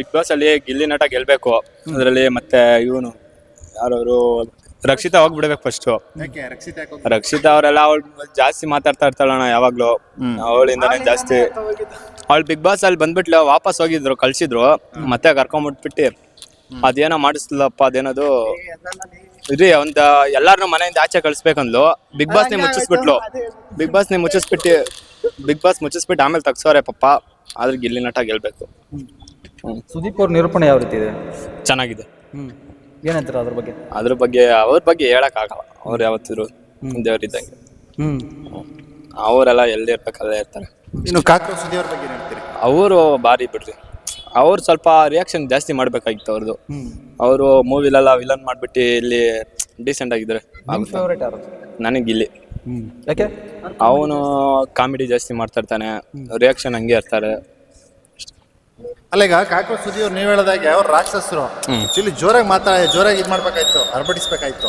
Big boss ಅಲ್ಲಿ ಗಿಲ್ಲಿ ನಟ ಗೆಲ್ಬೇಕು. ಅದರಲ್ಲಿ ಮತ್ತೆ ಇವನು ಯಾರವರು? ರಕ್ಷಿತಾ ಹೋಗ್ಬಿಡ್ಬೇಕು ಫಸ್ಟ್ ಯಾಕೆ? ರಕ್ಷಿತ ರಕ್ಷಿತಾ ಅವರೆಲ್ಲ ಅವಳು ಜಾಸ್ತಿ ಮಾತಾಡ್ತಾ ಇರ್ತಾಳಣ್ಣ ಯಾವಾಗ್ಲೂ. ಅವಳಿಂದಾನೆ ಜಾಸ್ತಿ. ಅವಳು ಬಿಗ್ ಬಾಸ್ ಅಲ್ಲಿ ಬಂದ್ಬಿಟ್ಲು ವಾಪಸ್ ಹೋಗಿದ್ರು ಕಳ್ಸಿದ್ರು. ಮತ್ತೆ ಕರ್ಕೊಂಡ್ಬಿಟ್ಬಿಟ್ಟು ಅದೇನೋ ಮಾಡಿಸ್ಲಪ್ಪ ಅದೇನದು. ಇದ್ರಿ ಒಂದ ಎಲ್ಲಾರನು ಮನೆಯಿಂದ ಆಚೆ ಕಳ್ಸ್ಬೇಕಂದ್ಲು. ಬಿಗ್ ಬಾಸ್ ನೇ ಮುಚ್ಚಿಸ್ಬಿಟ್ಲು. ಬಿಗ್ ಬಾಸ್ ನೇ ಮುಚ್ಚಿಸ್ಬಿಟ್ಟು ಬಿಗ್ ಬಾಸ್ ಮುಚ್ಚಿಸ್ಬಿಟ್ಟು ಆಮೇಲೆ ತಗ್ಸೋರೆ ಪಪ್ಪ ಆದ್ರೆ ಗಿಲ್ಲಿ ನಟ ಗೆಲ್ಬೇಕು. ಸುದೀಪ್ ಅವ್ರ ನಿರೂಪಣೆ ಯಾವ ರೀತಿ ಇದೆ? ಚೆನ್ನಾಗಿದೆ. ಹ್ಮ್. ಏನಂತೀರ ಅದ್ರ ಬಗ್ಗೆ? ಅದ್ರ ಬಗ್ಗೆ ಅವ್ರ ಬಗ್ಗೆ ಹೇಳಕ್ ಆಗಲ್ಲ ಅವ್ರು ಯಾವತ್ತಿದ್ರು ದೇವ್ರಿದ್ದಂಗೆ. ಹ್ಮ್. ಅವರೆಲ್ಲ ಎಲ್ಲಿ ಇರ್ಬೇಕಲ್ಲ ಇರ್ತಾರೆ. ಇನ್ನು ಕಾಕ್ರೋಚ್ ಸುದೀವ್ರ ಅವ್ರ ಬಗ್ಗೆ ಏನ್ ಹೇಳ್ತೀರಿ? ಅವರು ಭಾರಿ ಬಿಡ್ರಿ. ಅವ್ರು ಸ್ವಲ್ಪ ರಿಯಾಕ್ಷನ್ ಜಾಸ್ತಿ ಮಾಡ್ಬೇಕಾಗಿತ್ತು ಅವ್ರದ್ದು ಅವರು ಮೂವಿಲೆಲ್ಲ ವಿಲನ್ ಮಾಡ್ಬಿಟ್ಟು ಇಲ್ಲಿ ಡೀಸೆಂಟ್ ಫೇವ್ರೇಟ್ ಯಾರು? ನನಗೆ ಇಲ್ಲಿ ಯಾಕೆ? ಅವನು ಕಾಮಿಡಿ ಜಾಸ್ತಿ ಮಾಡ್ತಾ ಇರ್ತಾನೆ. ರಿಯಾಕ್ಷನ್ ಹಂಗೆ ಇರ್ತಾರೆ. ಅಲ್ಲ ಈಗ ಕಾಕೋ ಸುದ್ದಿ ಅವ್ರು ನೀವ್ ಹೇಳದಾಗೆ ಅವ್ರು ರಾಕ್ಷಸರು. ಆಕ್ಚುಲಿ ಜೋರಾಗಿ ಮಾತಾಡ ಜೋರಾಗಿ ಇದ್ ಮಾಡ್ಬೇಕಾಯ್ತು ಅರ್ಬಡಿಸ್ಬೇಕಾಯ್ತು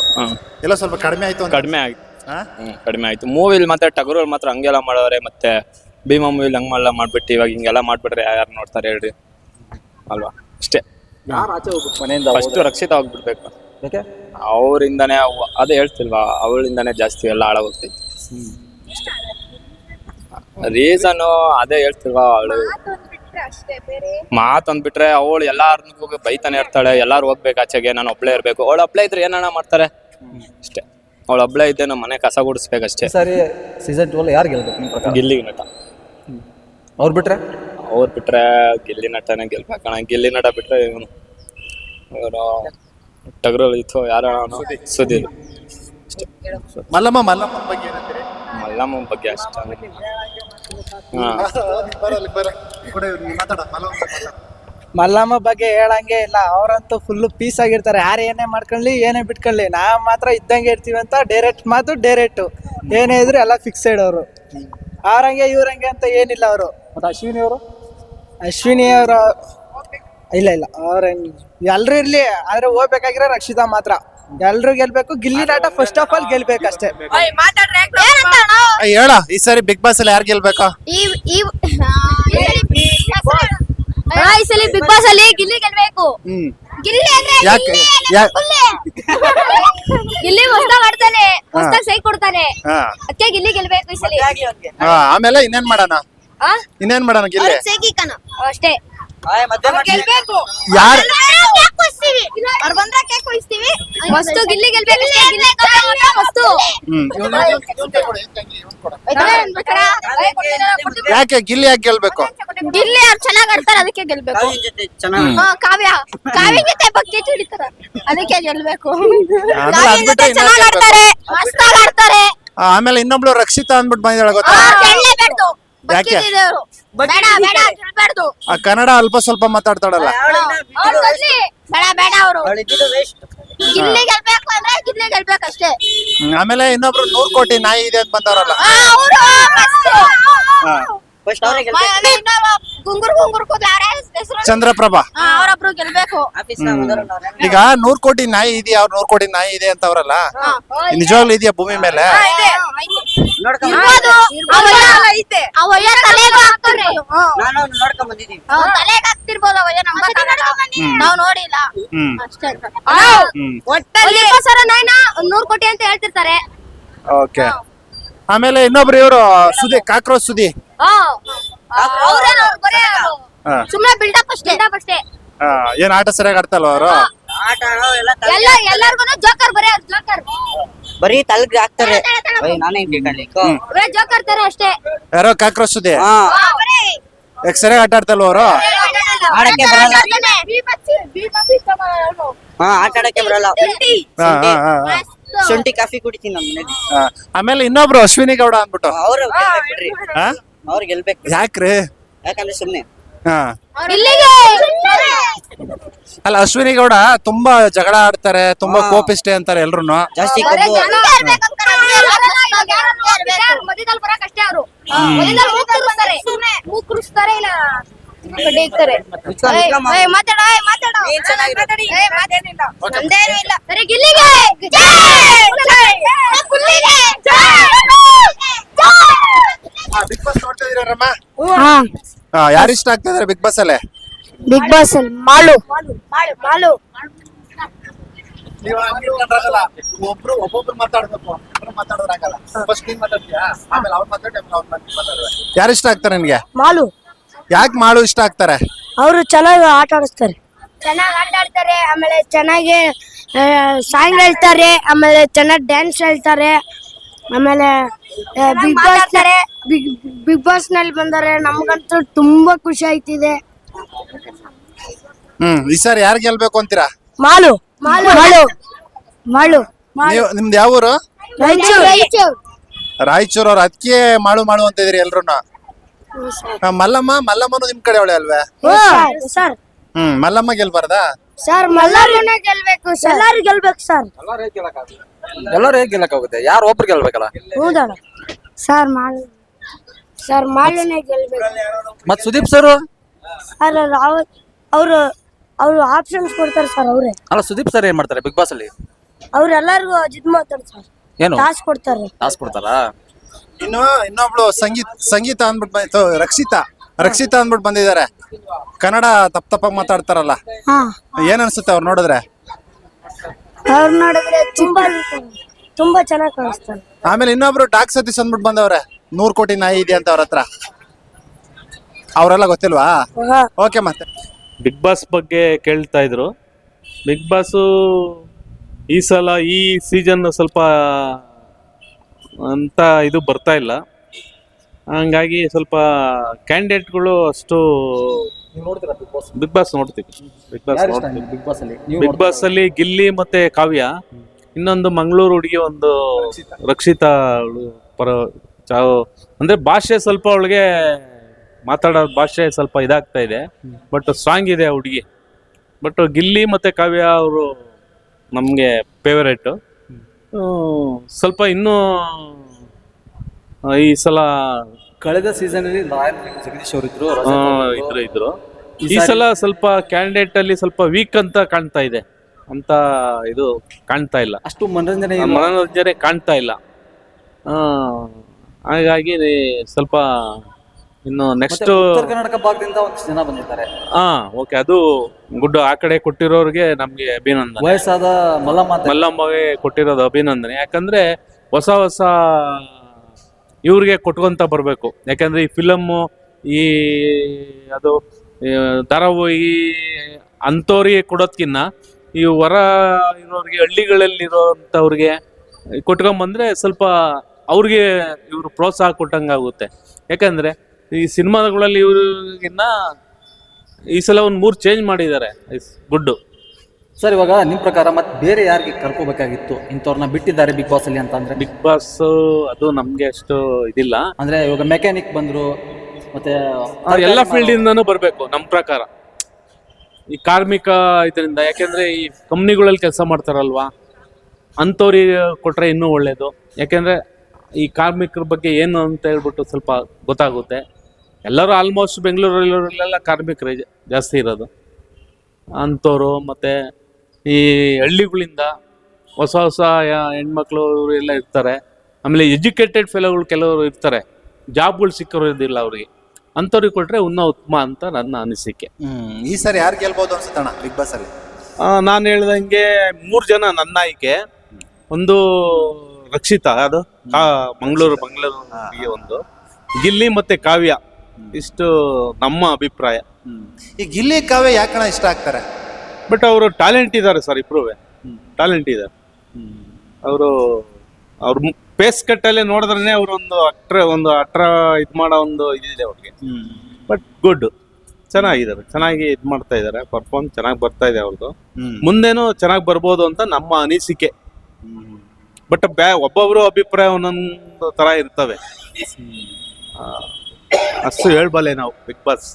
ಎಲ್ಲ ಸ್ವಲ್ಪ ಕಡಿಮೆ ಆಯ್ತು ಅಂತ. ಕಡಿಮೆ ಆಯ್ತು? ಹ್ಮ್, ಕಡಿಮೆ ಆಯ್ತು. ಮೂವಿಲಿ ಮಾತ್ರ ಟಗರು ಮಾತ್ರ ಹಂಗೆಲ್ಲ ಮಾಡೋರೆ ಮತ್ತೆ ಭೀಮಾ ಮೂವಿಲಿ ಮಾಡ್ಲಾ ಮಾಡ್ಬಿಟ್ಟು ಇವಾಗ ಹಿಂಗೆಲ್ಲ ಮಾಡ್ಬಿಟ್ರೆ ಯಾರು ನೋಡ್ತಾರೆ ಹೇಳ್ರಿ. ಅಲ್ವಾ? ಅಷ್ಟೇ. ಯಾರು ಆಚೆ ಹೋಗ್ಬೇಕು ಮನೆಯಿಂದ ಫಸ್ಟ್ ರಕ್ಷಿತ ಹೋಗ್ಬಿಡ್ಬೇಕು. ಯಾಕೆ? ಅವರಿಂದಾನೇ ಅದೇ ಹೇಳ್ತಿಲ್ವಾ? ಅವಳಿಂದಾನೇ ಜಾಸ್ತಿ ಎಲ್ಲ ಹಾಳಾಗೋಗ್ತೈತಿ. ರೀಸನ್ ಅದೇ ಹೇಳ್ತಿಲ್ವಾ ಅವಳು? ಮಾತು ಅಂದ್ಬಿಟ್ರೆ ಅವಳು ಎಲ್ಲಾರ್ನಿಗೂ ಬೈತಾನೆ ಇರ್ತಾಳೆ ಎಲ್ಲಾರು ಹೋಗ್ಬೇಕು ಆಚೆಗೆ ನಾನು ಒಬ್ಳೇ ಇರ್ಬೇಕು. ಅವಳು ಒಬ್ಳೆ ಇದ್ರೆ ಏನಣ್ಣ ಮಾಡ್ತಾರೆ? ಅಷ್ಟೇ. ಅವಳು ಒಬ್ಳೆ ಇದ್ದೆ ನಮ್ಮ ಮನೆ ಕಸ ಗುಡಿಸ್ಬೇಕಷ್ಟೇ. ಸರಿ ಸಾರಿ ಸೀಸನ್ ಟೂ ಅಲ್ಲಿ ಯಾರು ಗೆಲ್ಬೇಕು ನಿಮ್ಮ ಪ್ರಕಾರ? ಗಿಲ್ಲಿ ನಟ. ಅವ್ರು ಬಿಟ್ರೆ? ಅವ್ರು ಬಿಟ್ರೆ ಗಿಲ್ಲಿ ನಟನೇ ಗೆಲ್ಬೇಕಣ ಗಿಲ್ಲಿ ನಟ ಬಿಟ್ರೆ ಇವನು. ಇವರು ಟಗರು ಇತ್ತು ಯಾರ ಸುದೀರ್ ಮಲ್ಲಮ್ಮ ಮಲ್ಲಮ್ಮ ಬಗ್ಗೆ ಏನಂತೀರಿ? ಮಲ್ಲಮ್ಮ ಬಗ್ಗೆ ಅಷ್ಟ ಮಲ್ಲಮ್ಮ ಬಗ್ಗೆ. ಹೇಳಂಗೆ ಇಲ್ಲ. ಅವರಂತೂ ಫುಲ್ಲು ಪೀಸ್ ಆಗಿರ್ತಾರೆ. ಯಾರು ಏನೇ ಮಾಡ್ಕೊಳ್ಳಿ ಏನೇ ಬಿಟ್ಕೊಳ್ಳಿ. ನಾವು ಮಾತ್ರ ಇದ್ದಂಗೆ ಇರ್ತೀವಿ ಅಂತ ಡೈರೆಕ್ಟ್ ಮಾತು ಡೈರೆಕ್ಟ್ ಏನೇ ಇದ್ರು ಎಲ್ಲ ಫಿಕ್ಸೆಡ್ ಅವರು. ಅವ್ರಂಗೆ ಇವ್ರಂಗೆ ಅಂತ ಏನಿಲ್ಲ ಅವರು. ಮತ್ತೆ ಅಶ್ವಿನಿ ಅವರು? ಅಶ್ವಿನಿ ಅವರ ಇಲ್ಲ ಇಲ್ಲ. ಅವ್ರ ಎಲ್ರು ಇರ್ಲಿ. ಆದ್ರೆ ಹೋಗ್ಬೇಕಾಗಿರೋ ರಕ್ಷಿತಾ ಮಾತ್ರ. ಎಲ್ರು ಗೆಲ್ಬೇಕು Gilli Nata first of all ಗೆಲ್ಬೇಕಷ್ಟೇ. ಆ, ಹೇಳ ಈ ಸರಿ ಬಿಗ್ ಬಾಸ್ ಅಲ್ಲಿ ಯಾರು ಗೆಲ್ಬೇಕಾ? ಈ ಈ ಅಣ್ಣ, ಈ ಸಲ ಬಿಗ್ ಬಾಸ್ ಅಲ್ಲಿ ಗಿಲ್ಲಿ ಗೆಲ್ಬೇಕು. ಹ್ಮ್. ಗಿಲ್ಲಿ ಅಂದ್ರೆ ಯಾಕೆ? ಯಾ- ಗುಲ್ಲಿ. ಹೊಸ್ದಾಗ್ ಆಡ್ತಾನೆ ಹೊಸ್ದಾಗ್ ಸೈ ಕೊಡ್ತಾನೆ. ಹಾ. ಅದಕ್ಕೆ ಗಿಲ್ಲಿ ಗೆಲ್ಬೇಕು ಈ ಸಲ ಹಾ, ಆಮೇಲೆ ಇನ್ನೇನ್ ಮಾಡೋಣ? ಆ? ಇನ್ನೇನ್ ಮಾಡೋಣ ಗಿಲ್ಲಿ? ಸೈಕಿಕನ ಅಷ್ಟೇ. ಗೆಲ್ಬೇಕು. ಯಾರ್- ಅವ್ರು ಬಂದ್ರೆ ಕೇಕ್ ಕೊಡಿಸ್ತೀವಿ? ಮಸ್ತು ಗಿಲ್ಲಿ ಗೆಲ್ಬೇಕು ಅಷ್ಟೇ. ಗಿಲ್ಲಿ ಗೆಲ್ಬೇಕು ಮಸ್ತು. ಹ್ಮ್. ಬೇಕಾದ್ರೆ ಬೇಕಾದ್ರೆ ಯಾಕೆ ಗಿಲ್ಲಿ ಯಾಕೆ ಗೆಲ್ಬೇಕು? ಗಿಲ್ಲಿ ಅವ್ರು ಚೆನ್ನಾಗ್ ಆಡ್ತಾರೆ ಅದಕ್ಕೆ ಗೆಲ್ಬೇಕು. ಹಾ ಕಾವ್ಯ. ಕಾವ್ಯ ಜೊತೆ ಬಕೆಟ್ ಹಿಡಿತಾರ. ಅದಕ್ಕೆ ಗೆಲ್ಬೇಕು. ಕಾವ್ಯ ಜೊತೆ ಚೆನ್ನಾಗ್ ಆಡ್ತಾರೆ ಮಸ್ತಾಗ್ ಆಡ್ತಾರೆ. ಆಮೇಲೆ ಇನ್ನೊಬ್ಳು ರಕ್ಷಿತಾ ಅಂದ್ಬಿಟ್ಟು ಬಂದಿದ್ದಾಳೆ ಗೊತ್ತಾ? ಯಾಕೆ? ಕನ್ನಡ ಅಲ್ಪ ಸ್ವಲ್ಪ ಮಾತಾಡ್ತಾಳಲ್ಲ. ಬೇಡ ಬೇಡ ಅವರು. ಗಿಲ್ಲಿ ಗೆಲ್ಬೇಕು ಅಂದ್ರೆ ಗಿಲ್ಲಿ ಗೆಲ್ಬೇಕು ಅಷ್ಟೇ ಹ್ಮ್, ಆಮೇಲೆ ಇನ್ನೊಬ್ರು ನೂರ್ ಕೋಟಿ ನಾಯಿ ಇದೆ ಅಂತ ಬಂದವರಲ್ಲ. ಅವರು ಫಸ್ಟ್ ಗುಂಗುರ್ ಗುಂಗುರ್ ಚಂದ್ರಪ್ರಭಾ. ಅವರೊಬ್ರು ಗೆಲ್ಬೇಕು. ಈಗ ನೂರ್ ಕೋಟಿ ನಾಯಿ ಇದೆಯಾ? ಅವ್ರ ನೂರ್ ಕೋಟಿ ನಾಯಿ ಇದೆ ಅಂತ ಅವ್ರಲ್ಲ ನಿಜವಾಗ್ಲೂ ಇದೆಯಾ ಭೂಮಿ ಮೇಲೆ. ನಾವ್ ನೋಡಿಲ್ಲ. ಒಟ್ಟಲ್ಲಿ ನೂರ್ ಕೋಟಿ ಅಂತ ಹೇಳ್ತಿರ್ತಾರೆ. ಓಕೆ. ಆಮೇಲೆ ಇನ್ನೊಬ್ರು ಇವರು ಸುದಿ ಕಾಕ್ರೋಚ್ ಸುದಿ. ಸುಮ್ನೆ ಬಿಲ್ಡಪ್ ಅಷ್ಟೇ. ಬಿಲ್ಡಪ್ ಅಷ್ಟೇ. ಆ, ಏನ್ ಆಟ ಸರಿಯಾಗಿ ಆಡ್ತಲ್ವ ಅವರು? ಎಲ್ಲ ಎಲ್ಲಾರ್ಗು ಜೋಕರ್ ಬರೇ ಜೋಕರ್ ಬರೀ ತಲೆಗೆ ಹಾಕ್ತಾರೆ. ಬರೀ ನಾನೇ ಕೇಳ್ಕೊಳ್ಳಿಕ್ಕೋ ಬರೇ ಜೋಕರ್ ತರ ಅಷ್ಟೇ. ಯಾರೋ ಕಾಕ್ರೋಚ್ ಇದೆ? ಹಾ. ಹಾ, ಬರೇ. ಯಾಕೆ ಸರಿಯಾಗಿ ಆಟ ಆಡ್ತಲ್ವ ಅವರು? ಆಡಕ್ಕೆ ಬರಲ್ಲ. ಹಾ ಆಟ ಆಡಕ್ಕೆ ಬರಲ್ಲ. ಶುಂಠಿ. ಕಾಫಿ ಕುಡಿತೀನಿ ನಮ್ಮ ಮನೇಲಿ. ಆಮೇಲೆ ಇನ್ನೊಬ್ರು ಅಶ್ವಿನಿ ಗೌಡ ಅಂದ್ಬಿಟ್ಟು. ಅವ್ರು ಗೆಲ್ಬೇಕು ಬಿಡ್ರಿ. ಹಾ? ಅವ್ರು ಗೆಲ್ಬೇಕು. ಯಾಕ್ರಿ? ಯಾಕಂದ್ರೆ ಸುಮ್ನೆ. ಹಾ ಇಲ್ಲಿಗೆ ಅಲ್ಲ ಅಶ್ವಿನಿ ಗೌಡ ತುಂಬಾ ಜಗಳ ಆಡ್ತಾರೆ ತುಂಬಾ ಕೋಪಿಷ್ಟೆ ಅಂತಾರೆ ಎಲ್ರು ಜಾಸ್ತಿ ಬರೇ ಕೊಬ್ಬು ಜನ ಇರ್ಬೇಕಂತಾರೆ. ಯಾರು ಮಧ್ಯದಲ್ಲಿ ಬರಕ್ ಅಷ್ಟೇ ಅವರು ಮಧ್ಯದಲ್ಲಿ ಮೂಗ್ ತುರುಸ್ತಾರೆ. ಮೂಗ್ ತುರುಸ್ತಾರೆ ಇಲ್ಲ ಕಡ್ಡಿ ಇಕ್ತಾರೆ. ಮುಚ್ಕೊಂಡ್ ಏಯ್, ಮುಚ್ಕೊಂಡ್ ಏಯ್, ಮಾತಾಡು, ಏಯ್, ಮಾತಾಡು. ನೀನ್ ಚೆನ್ನಾಗಿರು. ಏಯ್, ಮಾತೇನಿಲ್ಲ. ನಮ್ದೇನೂ ಇಲ್ಲ. ಸರಿ, ಗಿಲ್ಲಿಗೆ ಜೈ! ನಮ್ಮ ಗಿಲ್ಲಿಗೆ ಜೈ! ಜೈ! ಬಿಗ್ ಬಾಸ್ ನೋಡ್ತಾ ಇದೀರಮ್ಮ ಯಾರು ಇಷ್ಟ ಆಗ್ತಾ ಇದಾರೆ ಬಿಗ್ ಬಾಸ್ ಅಲ್ಲೇ ಬಿಗ್ ಬಾಸ್ ಅಲ್ಲಿ ಮಾಲು ಮಾಲು ಮಾಲು. ಒಬ್ರು ಒಬ್ಬೊಬ್ರು ಮಾತಾಡ್ಬೇಕು ಫಸ್ಟ್ ನೀನ್ ಮಾತಾಡ್ತೀಯಾ? ಆಮೇಲೆ ಅವ್ರು ಮಾತಾಡಿ ಅವ್ರು ಮಾತಾಡ್ತಾರೆ ಯಾರು ಇಷ್ಟ ಆಗ್ತಾರೆ ನಿನ್ಗೆ ಮಾಲು ಯಾಕೆ ಮಾಡು ಇಷ್ಟ ಆಗ್ತಾರೆ? ಅವರು ಚೆನ್ನಾಗಿ ಆಟ ಆಡಿಸ್ತಾರೆ. ಚೆನ್ನಾಗಿ ಆಟ ಆಡ್ತಾರೆ ಆಮೇಲೆ ಚೆನ್ನಾಗಿ ಸಾಂಗ್ ಹೇಳ್ತಾರೆ ಆಮೇಲೆ ಚೆನ್ನಾಗಿ ಡ್ಯಾನ್ಸ್ ಹೇಳ್ತಾರೆ. ಆಮೇಲೆ ಬಿಗ್ ಬಾಸ್ ಬಿಗ್ ಬಿಗ್ ಬಾಸ್ನಲ್ಲಿ ಬಂದರೆ ನಮ್ಗಂತೂ ತುಂಬಾ ಖುಷಿ ಆಯ್ತಿದೆ. ಹ್ಮ್ ಈ ಸರ್ ಯಾರು ಗೆಲ್ಬೇಕು ಅಂತೀರಾ? ಮಾಲು. ಮಾಲು. ಮಾಳು ಮಾಳು ನೀವು ನಿಮ್ದು ಯಾವ ಊರು? ರಾಯಚೂರು. ಅವ್ರು ಅದಕ್ಕೆ ಮಾಡು ಮಾಡು ಅಂತ ಇದ್ರಿ ಎಲ್ರು ಮಲ್ಲಮ್ಮ ಮಲ್ಲಮ್ಮನು ನಿಮ್ ಕಡೆ ಅವಳೆ ಅಲ್ವೇ? ಸರ್ ಹ್ಮ್ ಮಲ್ಲಮ್ಮ ಗೆಲ್ಬಾರ್ದಾ? ಸರ್ ಮಲ್ಲಮ್ಮನ ಗೆಲ್ಬೇಕು ಸರ್. ಎಲ್ಲಾರು ಗೆಲ್ಬೇಕು ಸರ್. ಎಲ್ಲರೂ ಹೇಗೆ ಗೆಲ್ಲಕ್ಕಾಗುತ್ತೆ ಯಾರು ಒಬ್ರು ಗೆಲ್ಬೇಕಲ್ಲ? ಹೌದಣ್ಣ. ಸರ್ ಮಾಲ್ ಸರ್ ಮಾಳುನೇ ಗೆಲ್ಬೇಕು. ಮತ್ ಸುದೀಪ್ ಸರ್? ಸರ್ ಅವರು ಅವರು ಆಪ್ಷನ್ಸ್ ಕೊಡ್ತಾರೆ ಸರ್ ಅವರೇ. ಅಲ್ಲ ಸುದೀಪ್ ಸರ್ ಏನ್ ಮಾಡ್ತಾರೆ ಬಿಗ್ ಬಾಸ್ ಅಲ್ಲಿ ಅವರೆಲ್ಲರಿಗೂ ಜಿದ್ ಮಾಡ್ತಾರೆ ಸರ್. ಏನು? ಟಾಸ್ ಕೊಡ್ತಾರೆ. ಟಾಸ್ ಕೊಡ್ತಾರಾ? ಇನ್ನು ಇನ್ನೊಬ್ಳು ಸಂಗೀತ ಸಂಗೀತ ಅಂದ್ಬಿಟ್ಟು ಬಂದಿತ್ತು ರಕ್ಷಿತಾ. ರಕ್ಷಿತಾ ಅಂದ್ಬಿಟ್ಟು ಬಂದಿದ್ದಾರೆ. ಕನ್ನಡ ತಪ್ಪ ತಪ್ಪಾಗಿ ಮಾತಾಡ್ತಾರಲ್ಲ. ಹಾ. ಏನ್ ಅನ್ಸುತ್ತೆ ಅವ್ರು ನೋಡಿದ್ರೆ? ಅವ್ರು ನೋಡಿದ್ರೆ ತುಂಬಾ ತುಂಬಾ ಚೆನ್ನಾಗಿ ಕಾಣಿಸ್ತಾರೆ ಆಮೇಲೆ ಇನ್ನೊಬ್ರು ಡಾಕ್ ಸತೀಶ್ ಅಂದ್ಬಿಟ್ಟು ಬಂದವ್ರೆ ನೂರ್ ಕೋಟಿ ನಾಯಿ ಇದೆ ಅಂತ ಅವ್ರ ಹತ್ರ. ಅವರೆಲ್ಲ ಗೊತ್ತಿಲ್ವಾ? ಹಾ. ಓಕೆ ಮತ್ತೆ. ಬಿಗ್ ಬಾಸ್ ಬಗ್ಗೆ ಕೇಳ್ತಾ ಇದ್ರು. ಬಿಗ್ ಬಾಸ್ ಈ ಸಲ ಈ ಸೀಸನ್ ಸ್ವಲ್ಪ ಅಂತ ಇದು ಬರ್ತಾ ಇಲ್ಲ. ಹಂಗಾಗಿ ಸ್ವಲ್ಪ ಕ್ಯಾಂಡಿಡೇಟ್ಗಳು ಅಷ್ಟು ನೀವು ನೋಡ್ತೀರಾ ಬಿಗ್ ಬಾಸ್ ಬಿಗ್ ಬಾಸ್ ನೋಡ್ತೀವಿ. ಬಿಗ್ ಬಾಸ್ ಯಾರು ಇಷ್ಟ ನೋಡ್ತೀವಿ. ಬಿಗ್ ಬಾಸ್ ಅಲ್ಲಿ? ನೀವು ಬಿಗ್ ಬಾಸ್ ಅಲ್ಲಿ ಗಿಲ್ಲಿ ಮತ್ತೆ ಕಾವ್ಯ. ಇನ್ನೊಂದು ಮಂಗಳೂರು ಹುಡುಗಿ ಒಂದು ರಕ್ಷಿತಾ. ಅವ್ಳು ಪರ ಚಾವ್ ಅಂದ್ರೆ ಭಾಷೆ ಸ್ವಲ್ಪ ಅವಳಿಗೆ ಮಾತಾಡೋ ಭಾಷೆ ಸ್ವಲ್ಪ ಇದಾಗ್ತಾ ಇದೆ. ಬಟ್ ಸ್ಟ್ರಾಂಗ್ ಇದೆ ಆ ಹುಡುಗಿ. ಬಟ್ ಗಿಲ್ಲಿ ಮತ್ತೆ ಕಾವ್ಯ ಅವರು ನಮಗೆ ಫೇವರೇಟು ಸ್ವಲ್ಪ ಇನ್ನೂ ಈ ಸಲ ಕಳೆದ ಸೀಸನ್ ಅಲ್ಲಿ ಜಗದೀಶ್ ಅವರು ಇದ್ರು ಇದ್ರು. ಈ ಸಲ ಸ್ವಲ್ಪ ಕ್ಯಾಂಡಿಡೇಟ್ ಅಲ್ಲಿ ಸ್ವಲ್ಪ ವೀಕ್ ಅಂತ ಕಾಣ್ತಾ ಇದೆ. ಅಂತ ಇದು ಕಾಣ್ತಾ ಇಲ್ಲ. ಅಷ್ಟು ಮನರಂಜನೆ ಮನೋರಂಜನೆ ಕಾಣ್ತಾ ಇಲ್ಲ. ಆ, ಹಾಗಾಗಿ ಸ್ವಲ್ಪ ಇನ್ನು ನೆಕ್ಸ್ಟ್ ಕರ್ನಾಟಕ ಭಾಗದಿಂದ ಒಂದಿಷ್ಟು ಜನ ಬಂದಿದ್ದಾರೆ. ಹಾ ಓಕೆ ಅದು ಗುಡ್ ಆ ಕಡೆ ಕೊಟ್ಟಿರೋರಿಗೆ ನಮ್ಗೆ ಅಭಿನಂದನೆ. ವಯಸ್ಸಾದ ಮಲ್ಲಮ್ಮ ಮಲ್ಲಮ್ಮಗೆ ಕೊಟ್ಟಿರೋದು ಅಭಿನಂದನೆ. ಯಾಕಂದ್ರೆ ಹೊಸ ಹೊಸ ಇವ್ರಿಗೆ ಕೊಟ್ಕೊಂತ ಬರಬೇಕು. ಯಾಕಂದ್ರೆ ಈ ಫಿಲಮ್ಮು ಈ ಅದು ಧಾರಾವಾಹಿ ಅಂಥವ್ರಿಗೆ ಕೊಡೋದ್ಕಿನ್ನ ಈ ಹೊರ ಇರೋರಿಗೆ ಹಳ್ಳಿಗಳಲ್ಲಿ ಇರೋಂಥವ್ರಿಗೆ ಕೊಟ್ಕೊಂಬಂದ್ರೆ ಸ್ವಲ್ಪ ಅವ್ರಿಗೆ ಇವರು ಪ್ರೋತ್ಸಾಹ ಕೊಟ್ಟಂಗಾಗುತ್ತೆ. ಯಾಕಂದ್ರೆ ಈ ಸಿನಿಮಾಗಳಲ್ಲಿ ಇವ್ರಿಗಿನ್ನ ಈ ಸಲ ಒಂದು ಮೂರು ಚೇಂಜ್ ಮಾಡಿದ್ದಾರೆ ಗುಡ್ಡು ಸರ್ ಇವಾಗ ನಿಮ್ಮ ಪ್ರಕಾರ ಮತ್ತೆ ಬೇರೆ ಯಾರಿಗೆ ಕರ್ಕೋಬೇಕಾಗಿತ್ತು? ಇಂಥವ್ರನ್ನ ಬಿಟ್ಟಿದ್ದಾರೆ ಬಿಗ್ ಬಾಸ್ ಅಲ್ಲಿ ಅಂತ ಅಂದ್ರೆ ಬಿಗ್ ಬಾಸ್ ಅದು ನಮ್ಗೆ ಅಷ್ಟು ಇದಿಲ್ಲ. ಅಂದ್ರೆ ಇವಾಗ ಮೆಕ್ಯಾನಿಕ್ ಬಂದ್ರು ಮತ್ತೆ ಆ, ಎಲ್ಲ ಫೀಲ್ಡ್ ಇಂದಾನು ಬರ್ಬೇಕು ನಮ್ ಪ್ರಕಾರ. ಈ ಕಾರ್ಮಿಕ ಇದರಿಂದ ಯಾಕೆಂದ್ರೆ ಈ ಕಂಪ್ನಿಗಳಲ್ಲಿ ಕೆಲಸ ಮಾಡ್ತಾರಲ್ವಾ? ಅಂಥವ್ರಿಗೆ ಕೊಟ್ರೆ ಇನ್ನೂ ಒಳ್ಳೇದು. ಯಾಕೆಂದ್ರೆ ಈ ಕಾರ್ಮಿಕರ ಬಗ್ಗೆ ಏನು ಅಂತ ಹೇಳ್ಬಿಟ್ಟು ಸ್ವಲ್ಪ ಗೊತ್ತಾಗುತ್ತೆ. ಎಲ್ಲರೂ ಆಲ್ಮೋಸ್ಟ್ ಬೆಂಗಳೂರಲ್ಲಿ ಕಾರ್ಮಿಕರೇ ಜಾಸ್ತಿ ಇರೋದು. ಅಂಥವ್ರು ಮತ್ತೆ ಈ ಹಳ್ಳಿಗಳಿಂದ ಹೊಸ ಹೊಸ ಹೆಣ್ಮಕ್ಳು ಎಲ್ಲ ಇರ್ತಾರೆ. ಆಮೇಲೆ ಎಜುಕೇಟೆಡ್ ಫೆಲೋಗಳು ಕೆಲವರು ಇರ್ತಾರೆ. ಜಾಬ್ಗಳು ಸಿಕ್ಕಿರೋದಿಲ್ಲ ಅವ್ರಿಗೆ. ಅಂಥವ್ರಿಗೆ ಕೊಟ್ಟರೆ ಉನ್ನ ಉತ್ತಮ ಅಂತ ನನ್ನ ಅನಿಸಿಕೆ. ಹ್ಮ್ ಈ ಸರಿ ಯಾರು ಗೆಲ್ಬಹುದು ಅನ್ಸುತ್ತಣ್ಣ ಬಿಗ್ ಬಾಸ್ ಅಲ್ಲಿ? ನಾನು ಹೇಳ್ದಂಗೆ ಮೂರು ಜನ ನನ್ನ ಆಯ್ಕೆ. ಒಂದು ರಕ್ಷಿತಾ ಅದು ಕಾ ಮಂಗಳೂರು ಮಂಗಳೂರು ಹುಡುಗಿ ಒಂದು. ಗಿಲ್ಲಿ ಮತ್ತೆ ಕಾವ್ಯ. ಇಷ್ಟು ನಮ್ಮ ಅಭಿಪ್ರಾಯ. ಈ ಗಿಲ್ಲಿ ಕಾವ್ಯ ಯಾಕಣ ಇಷ್ಟ ಆಗ್ತಾರೆ? ಬಟ್ ಅವರು ಟ್ಯಾಲೆಂಟ್ ಇದ್ದಾರೆ ಸರ್ ಇಪ್ರೂವ್ ಟ್ಯಾಲೆಂಟ್ ಇದ್ದಾರೆ ಅವರು ಅವ್ರ ಕಟ್ ಅಲ್ಲಿ ನೋಡಿದ್ರೆ ಅವ್ರ ಒಂದು ಅಟ್ರ ಒಂದು ಅಟ್ರ ಇದು ಮಾಡೋ ಒಂದು ಇದಿದೆ ಅವ್ರಿಗೆ. ಬಟ್ ಗುಡ್ ಚೆನ್ನಾಗಿದ್ದಾರೆ. ಚೆನ್ನಾಗಿ ಇದು ಮಾಡ್ತಾ ಇದ್ದಾರೆ. ಪರ್ಫಾರ್ಮ್ ಚೆನ್ನಾಗಿ ಬರ್ತಾ ಇದೆ ಅವ್ರದ್ದು ಮುಂದೇನು ಚೆನ್ನಾಗಿ ಬರ್ಬೋದು ಅಂತ ನಮ್ಮ ಅನಿಸಿಕೆ. ಬಟ್ ಬ್ಯಾ ಒಬ್ಬೊಬ್ರು ಅಭಿಪ್ರಾಯ ಒಂದೊಂದು ತರ ಇರ್ತವೆ. ಅಷ್ಟು ಹೇಳ್ಬಲ್ಲೆ ನಾವು ಬಿಗ್ ಬಾಸ್.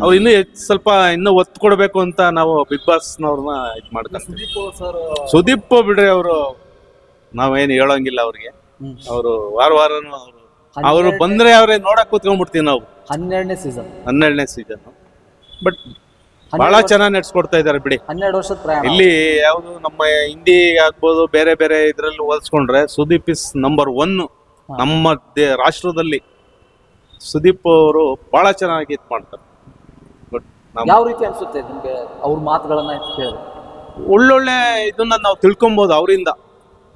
ಅವ್ರು ಇನ್ನೂ ಹೆಚ್ಚ್ ಸ್ವಲ್ಪ ಇನ್ನು ಒತ್ತು ಕೊಡಬೇಕು ಅಂತ ನಾವು ಬಿಗ್ ಬಾಸ್ ನವ್ರನ್ನ ಇದು ಮಾಡ್ತಾರೆ ಸುದೀಪ್ ಸರ್ ಸುದೀಪ್ ಬಿಡ್ರಿ ಅವರು ನಾವೇನು ಹೇಳೋಂಗಿಲ್ಲ ಅವ್ರಿಗೆ. ಅವರು ವಾರ ವಾರನು ಅವರು ಅವರು ಬಂದ್ರೆ ಅವ್ರೆ ನೋಡಕ್ ಕೂತ್ಕೊಂಡ್ಬಿಡ್ತೀವಿ ನಾವು. ಹನ್ನೆರಡನೇ ಸೀಸನ್ ಹನ್ನೆರಡನೇ ಸೀಸನ್ ಬಟ್ ಬಹಳ ಚೆನ್ನಾಗಿ ನಡ್ಸ್ಕೊಡ್ತಾ ಇದ್ದಾರೆ ಬಿಡಿ. ಹನ್ನೆರಡು ವರ್ಷದ ಪ್ರಯಾಣ. ಇಲ್ಲಿ ಯಾವುದು ನಮ್ಮ ಹಿಂದಿ ಆಗ್ಬೋದು ಬೇರೆ ಬೇರೆ ಇದ್ರಲ್ಲಿ ಹೋಲಿಸ್ಕೊಂಡ್ರೆ ಸುದೀಪ್ ಇಸ್ ನಂಬರ್ ಒನ್ ನಮ್ಮ ದೇ- ರಾಷ್ಟ್ರದಲ್ಲಿ. ಸುದೀಪ್ ಅವರು ಬಹಳ ಚೆನ್ನಾಗಿ ಇದು ಮಾಡ್ತಾರೆ. ಯಾವ ರೀತಿ ಅನ್ಸುತ್ತೆ ನಿಮ್ಗೆ ಅವ್ರ ಮಾತುಗಳನ್ನ ಕೇಳಿ? ಒಳ್ಳೊಳ್ಳೆ ಇದನ್ನ ನಾವು ತಿಳ್ಕೊಬೋದು ಅವರಿಂದ.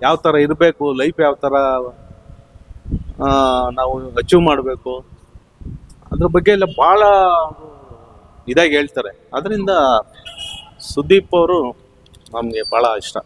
ಯಾವ ಥರ ಇರಬೇಕು ಲೈಫ್ ಯಾವ ಥರ ನಾವು ಅಚೀವ್ ಮಾಡಬೇಕು. ಅದ್ರ ಬಗ್ಗೆ ಎಲ್ಲ ಭಾಳ ಇದಾಗಿ ಹೇಳ್ತಾರೆ. ಅದರಿಂದ ಸುದೀಪ್ ಅವರು ನಮಗೆ ಭಾಳ ಇಷ್ಟ.